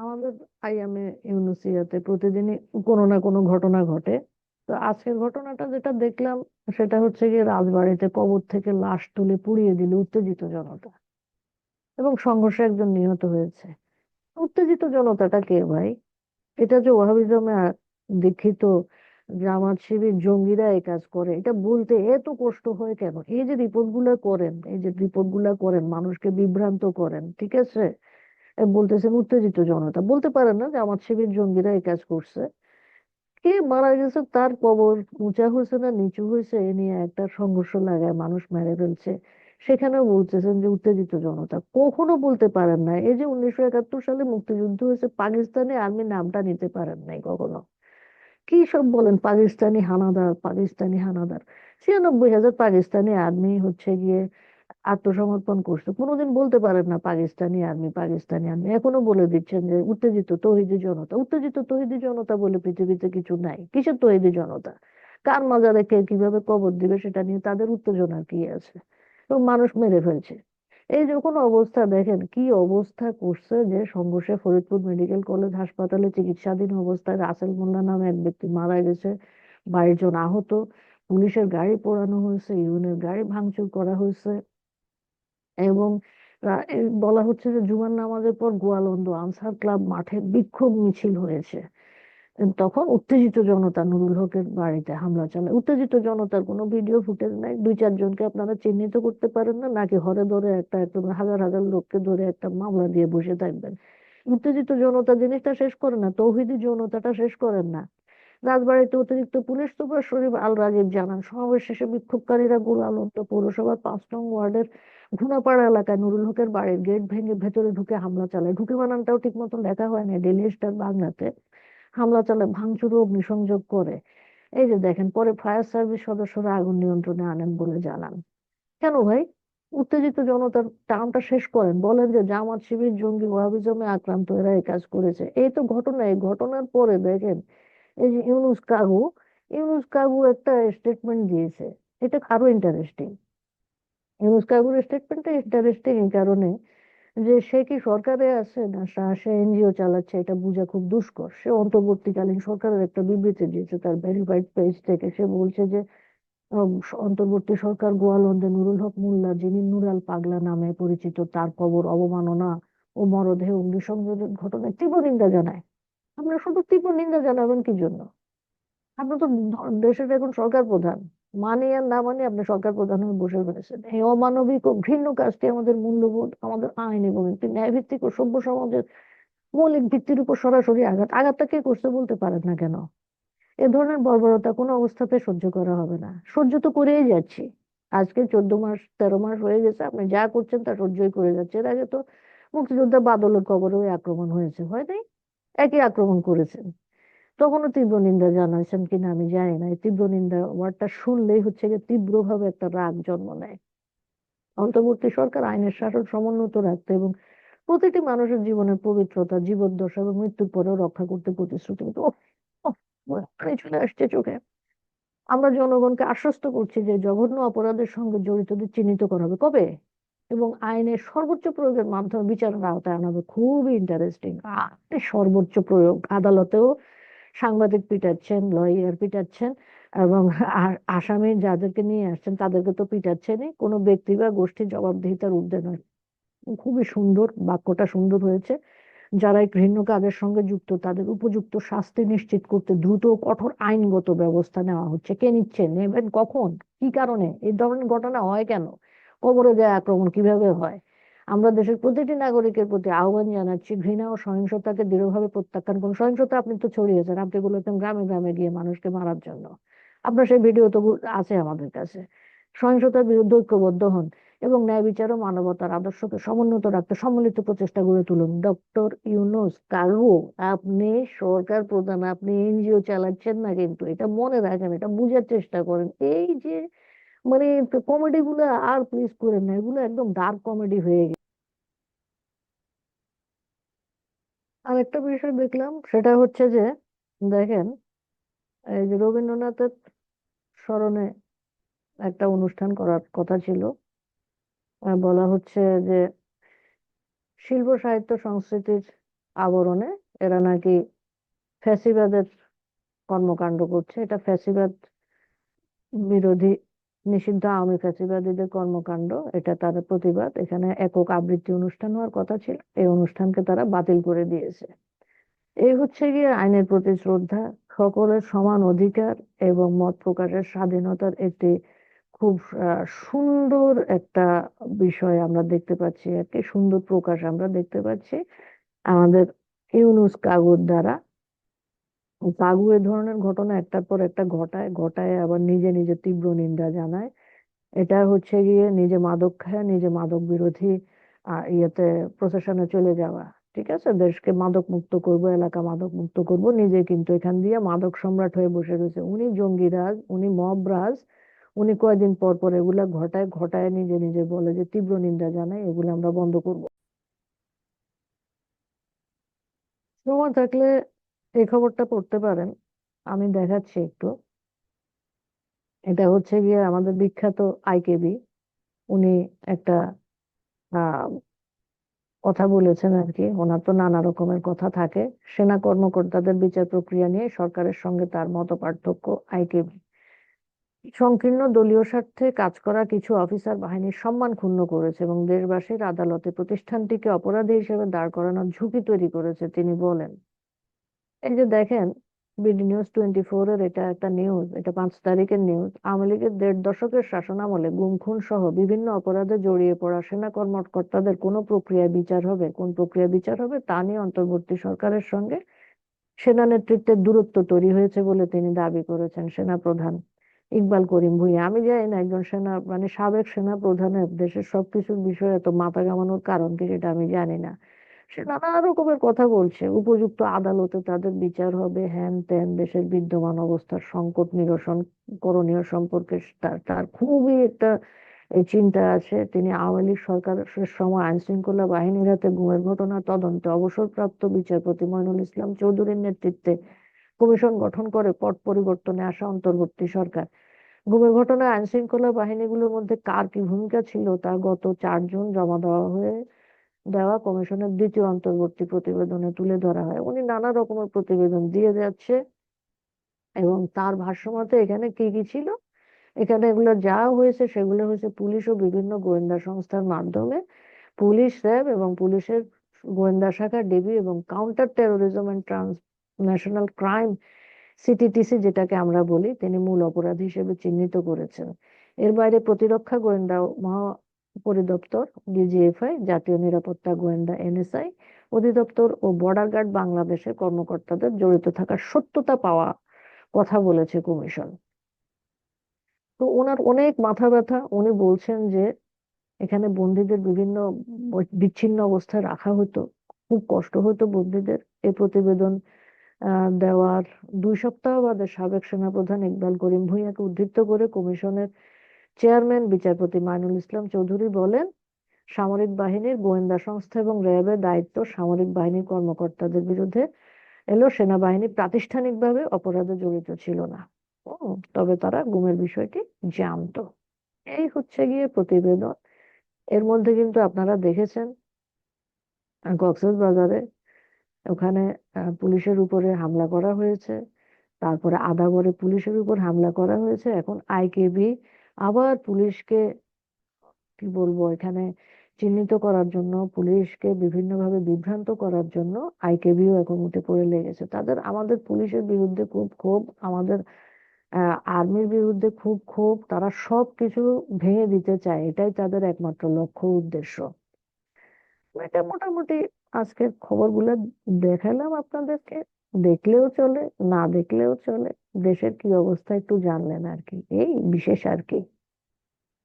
আমাদের আইএমএ ইউনুসিয়াতে প্রতিদিনই কোনো না কোনো ঘটনা ঘটে। তো আজকের ঘটনাটা যেটা দেখলাম, সেটা হচ্ছে গিয়ে রাজবাড়িতে কবর থেকে লাশ তুলে পুড়িয়ে দিল উত্তেজিত জনতা। এবং সংঘর্ষে একজন নিহত হয়েছে। উত্তেজিত জনতাটা কে ভাই? এটা যে ওয়াহাবিজমে দীক্ষিত জামাত শিবির জঙ্গিরা এই কাজ করে, এটা বলতে এত কষ্ট হয় কেন? এই যে রিপোর্টগুলা করেন, এই যে রিপোর্টগুলা করেন, মানুষকে বিভ্রান্ত করেন, ঠিক আছে? বলতেছেন উত্তেজিত জনতা। বলতে পারেন না জামাত শিবির জঙ্গিরা এই কাজ করছে। কে মারা গেছে, তার কবর উঁচা হয়েছে না নিচু হয়েছে, এ নিয়ে একটা সংঘর্ষ লাগায় মানুষ মেরে ফেলছে। সেখানেও বলতেছেন যে উত্তেজিত জনতা। কখনো বলতে পারেন না। এই যে উনিশশো একাত্তর সালে মুক্তিযুদ্ধ হয়েছে, পাকিস্তানি আর্মি নামটা নিতে পারেন নাই কখনো। কি সব বলেন পাকিস্তানি হানাদার পাকিস্তানি হানাদার? ছিয়ানব্বই হাজার পাকিস্তানি আর্মি হচ্ছে গিয়ে আত্মসমর্পণ করছে। কোনোদিন বলতে পারেন না পাকিস্তানি আর্মি পাকিস্তানি আর্মি। এখনও বলে দিচ্ছেন যে উত্তেজিত তৌহিদি জনতা। উত্তেজিত তৌহিদি জনতা বলে পৃথিবীতে কিছু নাই। কিসের তৌহিদি জনতা? কার মাজারে কে কীভাবে কবর দিবে সেটা নিয়ে তাদের উত্তেজনা কি আছে? এবং মানুষ মেরে ফেলছে। এই যে যখন অবস্থা দেখেন, কি অবস্থা করছে যে সংঘর্ষে ফরিদপুর মেডিকেল কলেজ হাসপাতালে চিকিৎসাধীন অবস্থায় রাসেল মোল্লা নামে এক ব্যক্তি মারা গেছে। বাইশ জন আহত। পুলিশের গাড়ি পোড়ানো হয়েছে ইউনের গাড়ি ভাঙচুর করা হয়েছে। এবং বলা হচ্ছে যে জুমার নামাজের পর গোয়ালন্দ আনসার ক্লাব মাঠে বিক্ষোভ মিছিল হয়েছে। তখন উত্তেজিত জনতা নুরুল হকের বাড়িতে হামলা চালায়। উত্তেজিত জনতার কোনো ভিডিও ফুটেজ নাই। দুই চারজনকে আপনারা চিহ্নিত করতে পারেন না, নাকি হরে ধরে একটা একদম হাজার হাজার লোককে ধরে একটা মামলা দিয়ে বসে থাকবেন। উত্তেজিত জনতা জিনিসটা শেষ করে না, তৌহিদি জনতাটা শেষ করেন না। রাজবাড়িতে অতিরিক্ত পুলিশ সুপার শরীফ আল রাজীব জানান, সমাবেশ শেষে বিক্ষোভকারীরা গোলালন্দ পৌরসভার পাঁচ নং ওয়ার্ডের ঘুনাপাড়া এলাকায় নুরুল হকের বাড়ির গেট ভেঙে ভেতরে ঢুকে হামলা চালায়। ঢুকে বানানটাও ঠিক মতন লেখা হয় না ডেলি স্টার বাংলাতে হামলা চালায়, ভাঙচুর অগ্নিসংযোগ করে। এই যে দেখেন, পরে ফায়ার সার্ভিস সদস্যরা আগুন নিয়ন্ত্রণে আনেন বলে জানান। কেন ভাই? উত্তেজিত জনতার টার্মটা শেষ করেন। বলেন যে জামাত শিবির, জঙ্গি ওয়াহাবিজমে আক্রান্ত, এরা এই কাজ করেছে। এই তো ঘটনা, এই ঘটনার পরে দেখেন, এই যে ইউনুস কাগু ইউনুস কাগু একটা স্টেটমেন্ট দিয়েছে। এটা আরও ইন্টারেস্টিং ইউনুস কাগুর স্টেটমেন্টটা ইন্টারেস্টিং এই কারণে যে সে কি সরকারে আছে না সে এনজিও চালাচ্ছে, এটা বোঝা খুব দুষ্কর। সে অন্তর্বর্তীকালীন সরকারের একটা বিবৃতি দিয়েছে তার ভেরিফাইড পেজ থেকে। সে বলছে যে অন্তর্বর্তী সরকার গোয়ালন্দে নুরুল হক মোল্লা, যিনি নুরাল পাগলা নামে পরিচিত, তার কবর অবমাননা ও মরদেহে অগ্নিসংযোগের ঘটনায় তীব্র নিন্দা জানায়। আমরা শুধু তীব্র নিন্দা জানাবেন কি জন্য? আপনি তো দেশের এখন সরকার প্রধান। মানে না মানে আপনি সরকার প্রধান হয়ে বসে রয়েছেন। এই অমানবিক ও ঘৃণ্য কাজটি আমাদের মূল্যবোধ, আমাদের আইন এবং একটি ন্যায়ভিত্তিক ও সভ্য সমাজের মৌলিক ভিত্তির উপর সরাসরি আঘাত। আঘাতটা কে করছে বলতে পারেন না কেন? এ ধরনের বর্বরতা কোনো অবস্থাতে সহ্য করা হবে না। সহ্য তো করেই যাচ্ছি। আজকে চোদ্দ মাস, তেরো মাস হয়ে গেছে, আপনি যা করছেন তা সহ্যই করে যাচ্ছে। এর আগে তো মুক্তিযোদ্ধা বাদলের কবরে ওই আক্রমণ হয়েছে, হয় নাই? একই আক্রমণ করেছেন। তখনও তীব্র নিন্দা জানাইছেন কিনা আমি জানি না। তীব্র নিন্দা ওয়ার্ডটা শুনলেই হচ্ছে যে তীব্রভাবে একটা রাগ জন্ম নেয়। অন্তর্বর্তী সরকার আইনের শাসন সমুন্নত রাখতে এবং প্রতিটি মানুষের জীবনের পবিত্রতা, জীবদ্দশা এবং মৃত্যুর পরেও রক্ষা করতে প্রতিশ্রুতিবদ্ধ চলে আসছে চোখে। আমরা জনগণকে আশ্বস্ত করছি যে জঘন্য অপরাধের সঙ্গে জড়িতদের চিহ্নিত করা হবে। কবে? এবং আইনের সর্বোচ্চ প্রয়োগের মাধ্যমে বিচারের আওতায় আনা হবে। খুবই ইন্টারেস্টিং সর্বোচ্চ প্রয়োগ আদালতেও সাংবাদিক পিটাচ্ছেন লয়ার পিটাচ্ছেন এবং আসামি যাদেরকে নিয়ে আসছেন তাদেরকে তো পিটাচ্ছেনই। কোনো ব্যক্তি বা গোষ্ঠী জবাবদিহিতার ঊর্ধ্বে নয়। খুবই সুন্দর, বাক্যটা সুন্দর হয়েছে। যারা এই ঘৃণ্য কাজের সঙ্গে যুক্ত, তাদের উপযুক্ত শাস্তি নিশ্চিত করতে দ্রুত কঠোর আইনগত ব্যবস্থা নেওয়া হচ্ছে। কে নিচ্ছে, নেবেন কখন, কি কারণে, এই ধরনের ঘটনা হয় কেন? কবরে যায় আক্রমণ কীভাবে হয়? আমরা দেশের প্রতিটি নাগরিকের প্রতি আহ্বান জানাচ্ছি, ঘৃণা ও সহিংসতাকে দৃঢ়ভাবে প্রত্যাখ্যান করুন। সহিংসতা আপনি তো ছড়িয়েছেন, আপনি বলেছেন গ্রামে গ্রামে গিয়ে মানুষকে মারার জন্য। আপনার সেই ভিডিও তো আছে আমাদের কাছে। সহিংসতার বিরুদ্ধে ঐক্যবদ্ধ হন এবং ন্যায় বিচার ও মানবতার আদর্শকে সমুন্নত রাখতে সম্মিলিত প্রচেষ্টা গড়ে তুলুন। ডক্টর ইউনুস কাগু আপনি সরকার প্রধান, আপনি এনজিও চালাচ্ছেন না কিন্তু, এটা মনে রাখেন, এটা বুঝার চেষ্টা করেন। এই যে মানে কমেডি গুলো আর প্লিজ করেন না, এগুলো একদম ডার্ক কমেডি হয়ে গেছে। আর একটা বিষয় দেখলাম, সেটা হচ্ছে যে, দেখেন, এই যে রবীন্দ্রনাথের স্মরণে একটা অনুষ্ঠান করার কথা ছিল। বলা হচ্ছে যে, শিল্প সাহিত্য সংস্কৃতির আবরণে এরা নাকি ফ্যাসিবাদের কর্মকাণ্ড করছে। এটা ফ্যাসিবাদ বিরোধী নিষিদ্ধ আওয়ামী ফ্যাসিবাদীদের কর্মকাণ্ড, এটা তার প্রতিবাদ। এখানে একক আবৃত্তি অনুষ্ঠান হওয়ার কথা ছিল, এই অনুষ্ঠানকে তারা বাতিল করে দিয়েছে। এই হচ্ছে গিয়ে আইনের প্রতি শ্রদ্ধা, সকলের সমান অধিকার এবং মত প্রকাশের স্বাধীনতার একটি খুব সুন্দর একটা বিষয় আমরা দেখতে পাচ্ছি আর কি, সুন্দর প্রকাশ আমরা দেখতে পাচ্ছি। আমাদের ইউনুস কাগজ দ্বারা কাগু এ ধরনের ঘটনা একটার পর একটা ঘটায় ঘটায় আবার নিজে নিজে তীব্র নিন্দা জানায়। এটা হচ্ছে গিয়ে নিজে মাদক খায়, নিজে মাদক বিরোধী ইয়েতে, প্রশাসনে চলে যাওয়া। ঠিক আছে? দেশকে মাদক মুক্ত করব, এলাকা মাদক মুক্ত করব, নিজে কিন্তু এখান দিয়ে মাদক সম্রাট হয়ে বসে রয়েছে। উনি জঙ্গিরাজ, উনি মবরাজ, উনি কয়দিন পর পর এগুলা ঘটায় ঘটায় নিজে নিজে বলে যে তীব্র নিন্দা জানায়, এগুলো আমরা বন্ধ করব। সময় থাকলে এই খবরটা পড়তে পারেন। আমি দেখাচ্ছি একটু। এটা হচ্ছে গিয়ে আমাদের বিখ্যাত আইকেবি উনি একটা কথা বলেছেন আর কি ওনার তো নানা রকমের কথা থাকে। সেনা কর্মকর্তাদের বিচার প্রক্রিয়া নিয়ে সরকারের সঙ্গে তার মত পার্থক্য আইকেবি সংকীর্ণ দলীয় স্বার্থে কাজ করা কিছু অফিসার বাহিনীর সম্মান ক্ষুণ্ণ করেছে এবং দেশবাসীর আদালতে প্রতিষ্ঠানটিকে অপরাধী হিসেবে দাঁড় করানোর ঝুঁকি তৈরি করেছে, তিনি বলেন। এই যে দেখেন, বিডি নিউজ টোয়েন্টি ফোর এর এটা একটা নিউজ এটা পাঁচ তারিখের নিউজ আওয়ামী লীগের দেড় দশকের শাসনামলে গুম খুন সহ বিভিন্ন অপরাধে জড়িয়ে পড়া সেনা কর্মকর্তাদের কোন প্রক্রিয়ায় বিচার হবে, কোন প্রক্রিয়ায় বিচার হবে তা নিয়ে অন্তর্বর্তী সরকারের সঙ্গে সেনা নেতৃত্বের দূরত্ব তৈরি হয়েছে বলে তিনি দাবি করেছেন সেনা প্রধান ইকবাল করিম ভুঁইয়া। আমি জানি না একজন সেনা মানে সাবেক সেনা প্রধানের দেশের সবকিছুর বিষয়ে এত মাথা ঘামানোর কারণ কি সেটা আমি জানি না। সে নানা রকমের কথা বলছে। উপযুক্ত আদালতে তাদের বিচার হবে, হ্যান ত্যান, দেশের বিদ্যমান অবস্থার সংকট নিরসন, করণীয় সম্পর্কে তার তার খুবই একটা চিন্তা আছে। তিনি আওয়ামী লীগ সরকারের সময় আইন শৃঙ্খলা বাহিনীর হাতে গুমের ঘটনা তদন্তে অবসরপ্রাপ্ত বিচারপতি মইনুল ইসলাম চৌধুরীর নেতৃত্বে কমিশন গঠন করে পট পরিবর্তনে আসা অন্তর্বর্তী সরকার। গুমের ঘটনায় আইন শৃঙ্খলা বাহিনীগুলোর মধ্যে কার কি ভূমিকা ছিল তা গত চার জুন জমা দেওয়া হয়ে দেওয়া কমিশনের দ্বিতীয় অন্তর্বর্তী প্রতিবেদনে তুলে ধরা হয়। উনি নানা রকমের প্রতিবেদন দিয়ে যাচ্ছে এবং তার ভাষ্যমতে এখানে কি কি ছিল? এখানে এগুলো যা হয়েছে সেগুলো হয়েছে পুলিশ ও বিভিন্ন গোয়েন্দা সংস্থার মাধ্যমে। পুলিশ র্যাব এবং পুলিশের গোয়েন্দা শাখা, ডিবি এবং counter terrorism and transnational crime CTTC যেটাকে আমরা বলি, তিনি মূল অপরাধী হিসেবে চিহ্নিত করেছেন। এর বাইরে প্রতিরক্ষা গোয়েন্দা মহা পরিদপ্তর, ডিজিএফআই, জাতীয় নিরাপত্তা গোয়েন্দা, এনএসআই, অধিদপ্তর ও বর্ডার গার্ড বাংলাদেশের কর্মকর্তাদের জড়িত থাকার সত্যতা পাওয়া কথা বলেছে কমিশন। তো ওনার অনেক মাথা ব্যথা। উনি বলছেন যে এখানে বন্দীদের বিভিন্ন বিচ্ছিন্ন অবস্থায় রাখা হতো, খুব কষ্ট হতো বন্দীদের। এই প্রতিবেদন দেওয়ার দুই সপ্তাহ বাদে সাবেক সেনাপ্রধান ইকবাল করিম ভূঁইয়াকে উদ্ধৃত করে কমিশনের চেয়ারম্যান, বিচারপতি মাইনুল ইসলাম চৌধুরী বলেন, সামরিক বাহিনীর গোয়েন্দা সংস্থা এবং র্যাবের দায়িত্ব সামরিক বাহিনীর কর্মকর্তাদের বিরুদ্ধে। এলো, সেনাবাহিনী প্রাতিষ্ঠানিকভাবে অপরাধে জড়িত ছিল না। তবে তারা গুমের বিষয়টি জানতো। এই হচ্ছে গিয়ে প্রতিবেদন। এর মধ্যে কিন্তু আপনারা দেখেছেন, কক্সবাজারে ওখানে পুলিশের উপরে হামলা করা হয়েছে। তারপরে আদাবরে পুলিশের উপর হামলা করা হয়েছে। এখন আইকেবি আবার পুলিশকে, কি বলব, এখানে চিহ্নিত করার জন্য, পুলিশকে বিভিন্নভাবে বিভ্রান্ত করার জন্য আইকেবিও এখন উঠে পড়ে লেগেছে। তাদের, আমাদের পুলিশের বিরুদ্ধে খুব ক্ষোভ, আমাদের আর্মির বিরুদ্ধে খুব ক্ষোভ, তারা সব কিছু ভেঙে দিতে চায়, এটাই তাদের একমাত্র লক্ষ্য উদ্দেশ্য। এটা মোটামুটি আজকের খবরগুলো দেখালাম আপনাদেরকে। দেখলেও চলে, না দেখলেও চলে, দেশের কি অবস্থা একটু জানলেন আর কি, এই বিশেষ আর কি।